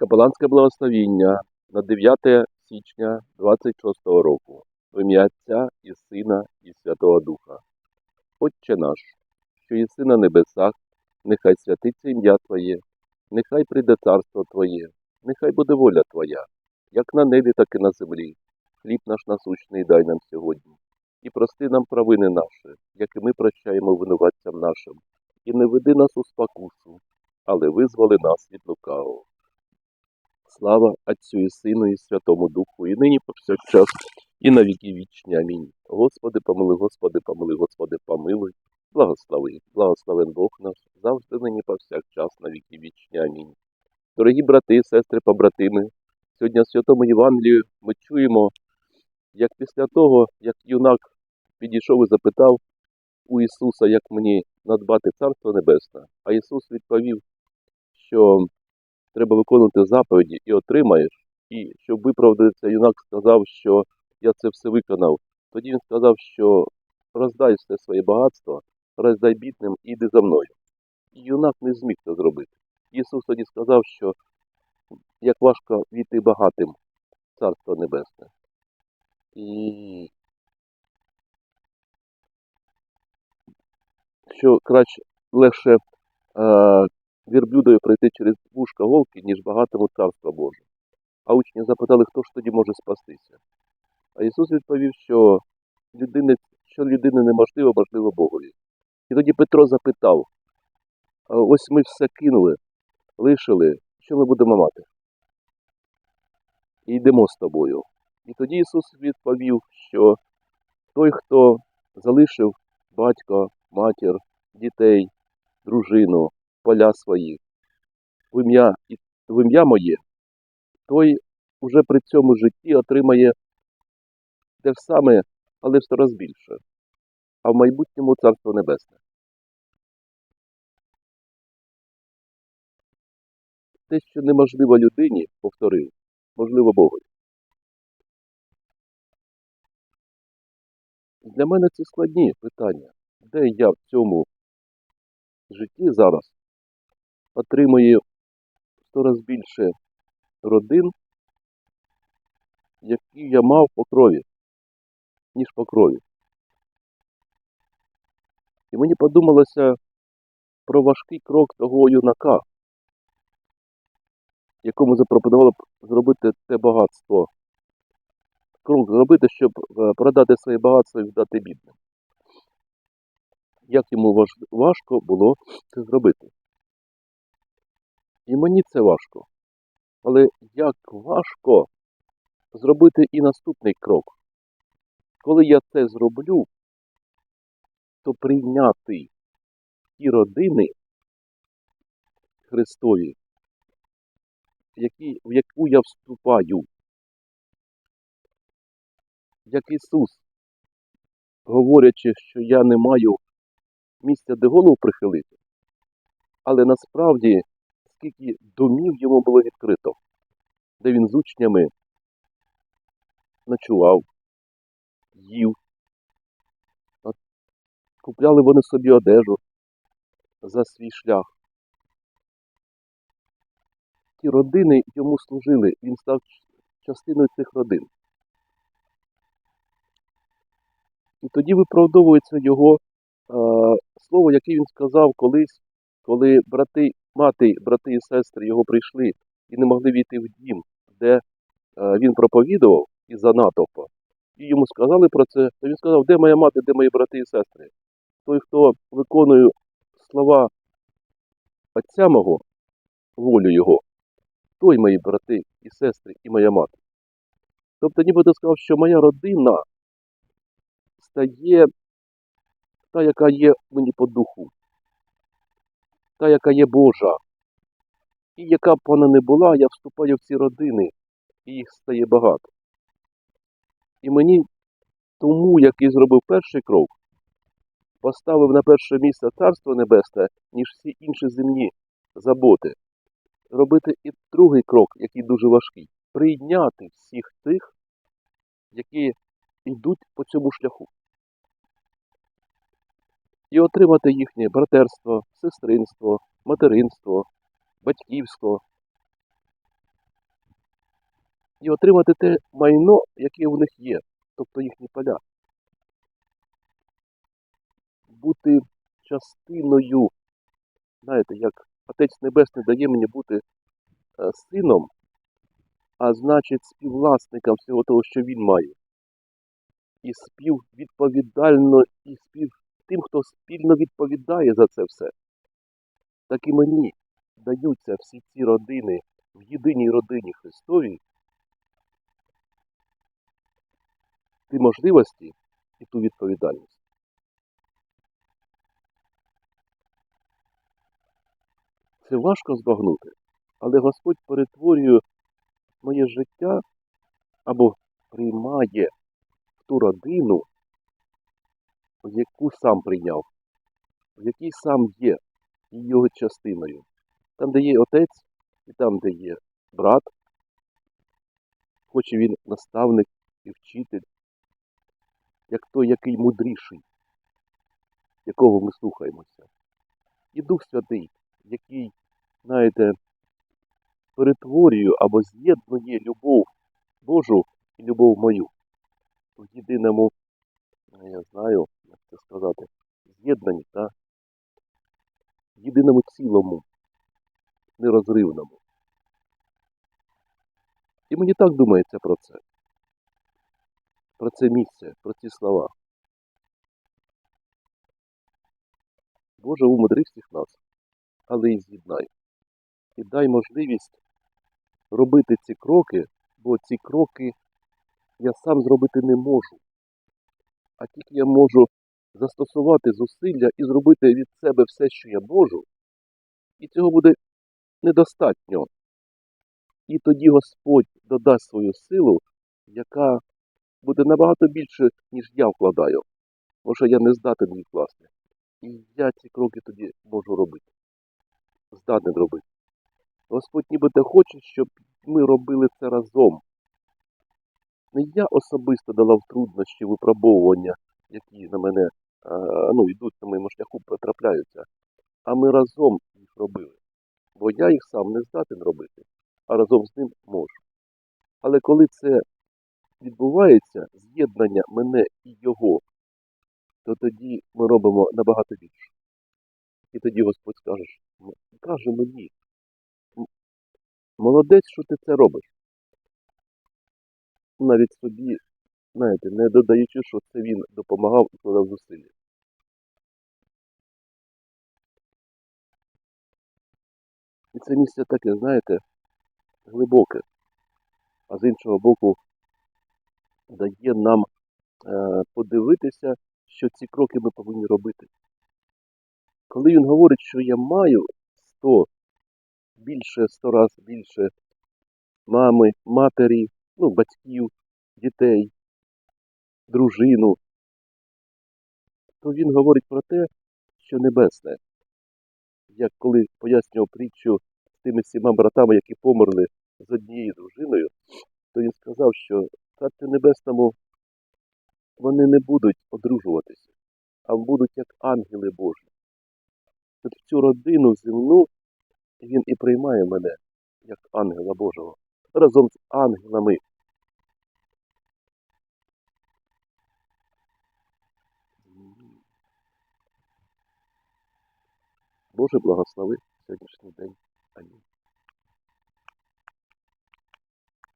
Капеланське благословіння на 9 січня 26 року. В ім'я Отця і Сина і Святого Духа. Отче наш, що єси на небесах, нехай святиться ім'я Твоє, нехай прийде царство Твоє, нехай буде воля Твоя, як на небі, так і на землі. Хліб наш насущний дай нам сьогодні. І прости нам провини наші, як і ми прощаємо винуватцям нашим. І не веди нас у спокусу, але визволи нас від лукавого. Слава Отцю і Сину, і Святому Духу, і нині повсякчас, і на віки вічні. Амінь. Господи, помилуй, Господи, помилуй, Господи, помилуй. Благослови, благословен Бог наш, завжди нині повсякчас, на віки вічні. Амінь. Дорогі брати, сестри, побратими, сьогодні в Святому Євангелію ми чуємо, як після того, як юнак підійшов і запитав у Ісуса, як мені надбати Царство Небесне, а Ісус відповів, що треба виконувати заповіді і отримаєш. І щоб виправдатися, юнак сказав, що я це все виконав. Тоді він сказав, що роздай все своє багатство, роздай бідним і йди за мною. І юнак не зміг це зробити. Ісус тоді сказав, що як важко війти багатим в Царство Небесне. І що краще легше е, вірблюдою пройти через вушка вовки, ніж багатому царства Боже. А учні запитали, хто ж тоді може спастися. А Ісус відповів, що людини, що людини неможливо, можливо Богові. І тоді Петро запитав: ось ми все кинули, лишили, що ми будемо мати? І йдемо з тобою. І тоді Ісус відповів, що той, хто залишив батька, матір, дітей, дружину, поля свої, в ім'я, в ім'я моє, той уже при цьому житті отримає те ж саме, але в сто раз більше, а в майбутньому Царство Небесне. Те, що неможливо людині, повторив, можливо Богові. Для мене це складні питання. Де я в цьому житті зараз отримую в сто раз більше родин, які я мав по крові, ніж по крові. І мені подумалося про важкий крок того юнака, якому запропонували зробити те багатство. Крок зробити, щоб е, продати своє багатство і віддати бідним. Як йому важко було це зробити. І мені це важко. Але як важко зробити і наступний крок. Коли я це зроблю, то прийняти ті родини Христові, які, в яку я вступаю, як Ісус, говорячи, що я не маю місця, де голову прихилити, але насправді скільки домів йому було відкрито, де він з учнями ночував, їв, От купляли вони собі одежу за свій шлях. Ті родини йому служили, він став частиною цих родин. І тоді виправдовується його е, слово, яке він сказав колись, коли брати, мати, брати і сестри його прийшли і не могли війти в дім, де е, він проповідував із-за натовпа. І йому сказали про це, то він сказав, де моя мати, де мої брати і сестри? Той, хто виконує слова Отця мого, волю його, той мої брати і сестри, і моя мати. Тобто, нібито сказав, що моя родина стає та, яка є мені по духу, та, яка є Божа. І яка б вона не була, я вступаю в ці родини, і їх стає багато. І мені тому, який зробив перший крок, поставив на перше місце Царство Небесне, ніж всі інші земні заботи, робити і другий крок, який дуже важкий, прийняти всіх тих, які йдуть по цьому шляху. І отримати їхнє братерство, сестринство, материнство, батьківство. і отримати те майно, яке в них є, тобто їхні поля. Бути частиною, знаєте, як Отець Небесний дає мені бути е, сином, а значить співвласником всього того, що він має. І співвідповідально, і спів тим, хто спільно відповідає за це все. Так і мені даються всі ці родини в єдиній родині Христовій ті можливості і ту відповідальність. Це важко збагнути, але Господь перетворює моє життя або приймає в ту родину, яку сам прийняв, в якій сам є його частиною. Там, де є отець, і там, де є брат, хоч і він наставник і вчитель, як той, який мудріший, якого ми слухаємося. І Дух Святий, який, знаєте, перетворює або з'єднує любов Божу і любов мою в єдиному, ну, я знаю, як це сказати, з'єднанні, та? єдиному цілому, нерозривному. І мені так думається про це, про це місце, про ці слова. Боже, умудри всіх нас, але і з'єднай. І дай можливість робити ці кроки, бо ці кроки я сам зробити не можу. А тільки я можу застосувати зусилля і зробити від себе все, що я можу, і цього буде недостатньо. І тоді Господь додасть свою силу, яка буде набагато більше, ніж я вкладаю. Може, я не здатен їх власне. І я ці кроки тоді можу робити. Здатен робити. Господь нібито хоче, щоб ми робили це разом. Не я особисто долав труднощі випробовування, які на мене ну, йдуть на моєму шляху, потрапляються, а ми разом їх робили. Бо я їх сам не здатен робити, а разом з ним можу. Але коли це відбувається, з'єднання мене і його, то тоді ми робимо набагато більше. І тоді Господь скаже, каже мені, молодець, що ти це робиш. Навіть собі, знаєте, не додаючи, що це він допомагав і вкладав зусилля. І це місце таке, знаєте, глибоке, а з іншого боку, дає нам е, подивитися, що ці кроки ми повинні робити. Коли він говорить, що я маю 100, більше, 100 разів більше мами, матері, ну, батьків, дітей, дружину, то він говорить про те, що небесне. Як коли пояснював притчу з тими сіма братами, які померли з однією дружиною, то він сказав, що Царстві Небесному вони не будуть одружуватися, а будуть як ангели Божі. От в цю родину земну він і приймає мене як ангела Божого разом з ангелами. Боже благослови сьогоднішній день. Амінь.